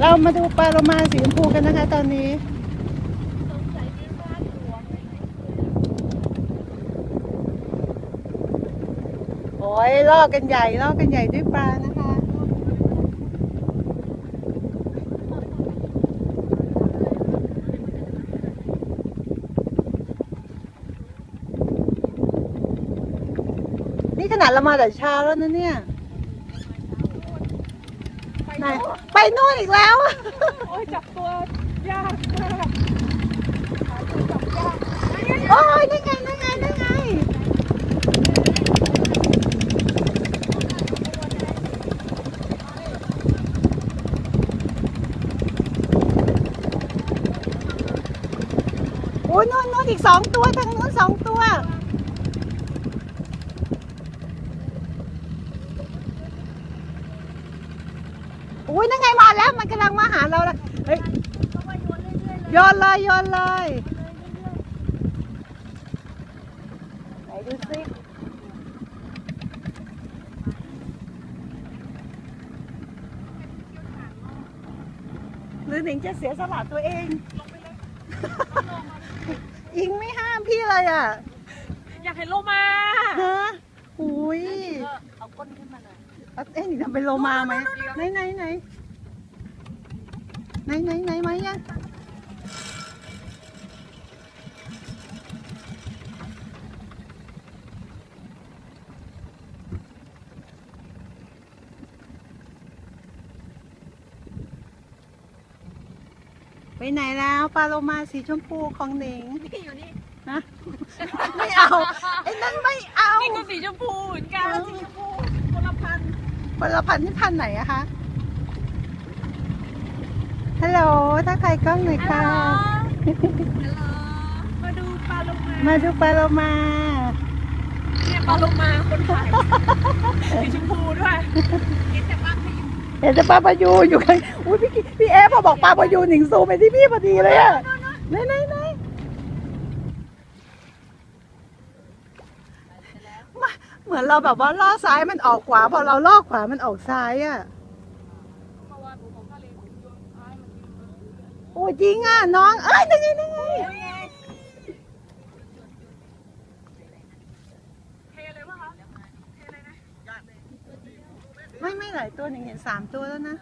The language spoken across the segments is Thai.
เรามาดูปลาโลมาสีชมพูกันนะคะ ตอนนี้ โอ้ยลอกกันใหญ่ลอกกันใหญ่ด้วยปลานะคะ นี่ขนาดเรามาแต่เช้าแล้วนะเนี่ย นไปนู่นอีกแล้วอะโอ้ยจับตัวยากมากโอ้ยนั่นไงนั่นไงนั่นไงโอ้ยนู่นนู่นอีกสองตัวทางนู้นสองตัว อ้ยนั่นไงมาแล้วมันกำลังมาหาเราแล้วเฮ้ยโยนเลยโยนเลยไหนดูสิหรือหนิงจะเสียสละตัวเอง อิงไม่ห้ามพี่เลยอะอยากเห็นโลมาฮะอุ้ยเอาก้นขึ้นมาหน่อย เอาเอ๊ะหนิงทำเป็นโลมาไหมไหนไหนไหนไหนไหนไหนไหมยังไปไหนแล้วปลาโลมาสีชมพูของหนิงนี่อยู่นี่ฮะไม่เอาไอ้นั่นไม่เอานี่ก็สีชมพูเหมือนกันสีชมพูคนละพันธุ์ คนละพันธุ์ที่พันธุ์ไหนอะคะ ฮัลโหล ถ้าใครกล้องหน่อยค่ะ มาดูปลาโลมามาดูปลาโลมา เนี่ยปลาโลมาคนถ่ายสีชมพูด้วยเห็นแต่ว่าพายุเห็นแต่ปลาปลายูอยู่ข้างอุ้ยพี่กิพี่เอฟพอบอกปลาปลายูหนิงซูมไปที่พี่พอดีเลยอะไหนไหนไหน มือนเราแบบว่าล่อซ้ายมันออกขวาพอเราล่อขวามันออกซ้ายอะ่ะโอ้ยมันยิงโอ้จริงอะน้อง เอ้ยนั่นไงนั่ไงเทเลยวะคะไม่ไม่หลายตัวหนึ่งเห็นสามตัวแล้วนะ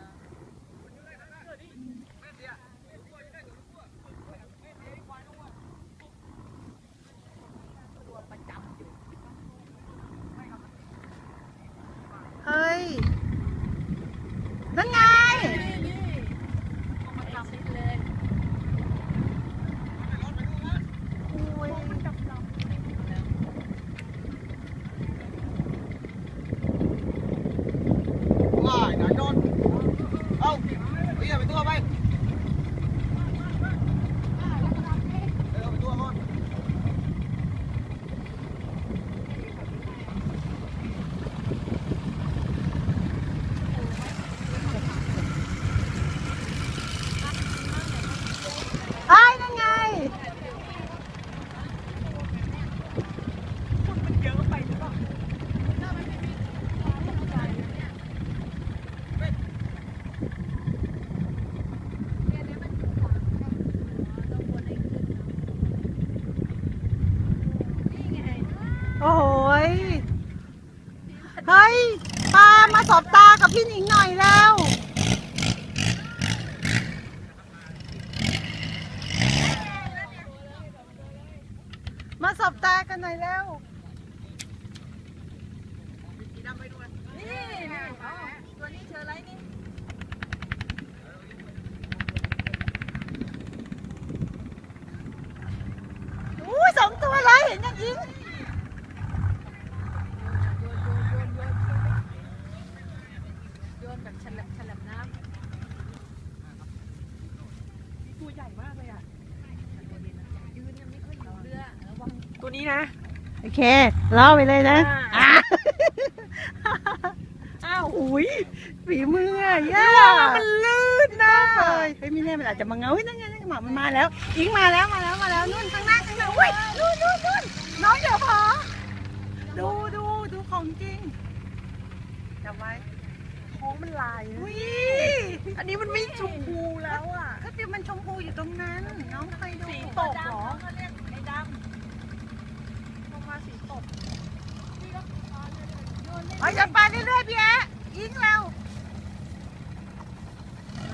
เฮ้ย นั่นไง มาจับเลย ว้ายนายโดนเอาเรียกไปตัวไปเออไปตัวก่อน ไอ้ยนั่นไง เยอะไปหรือเปล่า โอ้โห ย เฮ้ยปามาสบตากับพี่หนิงหน่อยแล้ว มาสบตากันหน่อยแล้ว นี่ตัวนี้เจออะไรนี่อู้สองตัวเลยเห็นยังอิงโยน แบบฉลับฉลับน้ำตัวใหญ่มากเลยอะยืนยังไม่ค่อยอยู่เรือระวังตัวนี้นะโอเคล่อไปเลยนะอ่าอะอ้าวอุ้ยฝีมืออะย่ามันลื่นนะเลยเฮ้ยไม่แน่มันอาจจะมาเงาเฮ้ยนั่นไงนั่นไงหมามันมาแล้ว อิงมาแล้วมาแล้วมาแล้วนู่นข้างหน้าข้างหน้าอุ้ยนู่นนู่นนู่นน้องเดี๋ยวพอดูดูดูของจริงจับไว้ โอ้ องมันลายนะ อุ้ย อันนี้มันไม่ชมพูแล้วอะ ก็ติมันชมพูอยู่ตรงนั้น น้องเคยดู สี ตกเหรอไอ้ดลงมาสีตกำเอ้ยอย่าไปเรื่อยๆพี่แอะยิงเรา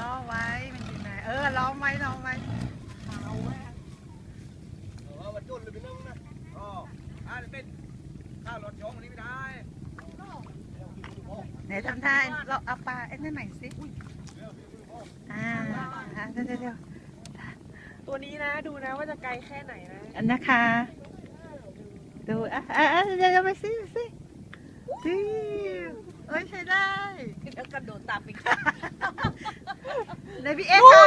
รอไว้มันอยู่ไหนเออรอไว้รอไว้เอาแม่เออมันจุนเลยพี่นึงนะอ๋ออ่าเป็นข้าวรถยงอันนี้ไม่ได้ไหนทำท่าเราเอาปลาไอ้นั่นไหนสิอ่าเดี๋ยวเดี๋ยว ตัวนี้นะ ดูนะว่าจะไกลแค่ไหนนะ อันนะคะ ดู อะอะอะเดี๋ยวเดี๋ยวไปสิไปสิดิเอ้ยใช้ได้แล้วกระโดดตามไปในพี่เอ็กซ์ค่ะ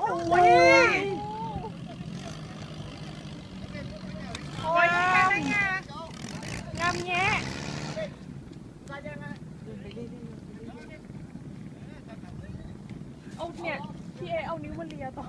โอ้โอ้ยยโอ้ยงามงามแงะเอาเนี่ย พี่เอเอานิ้วมาเลียต่อ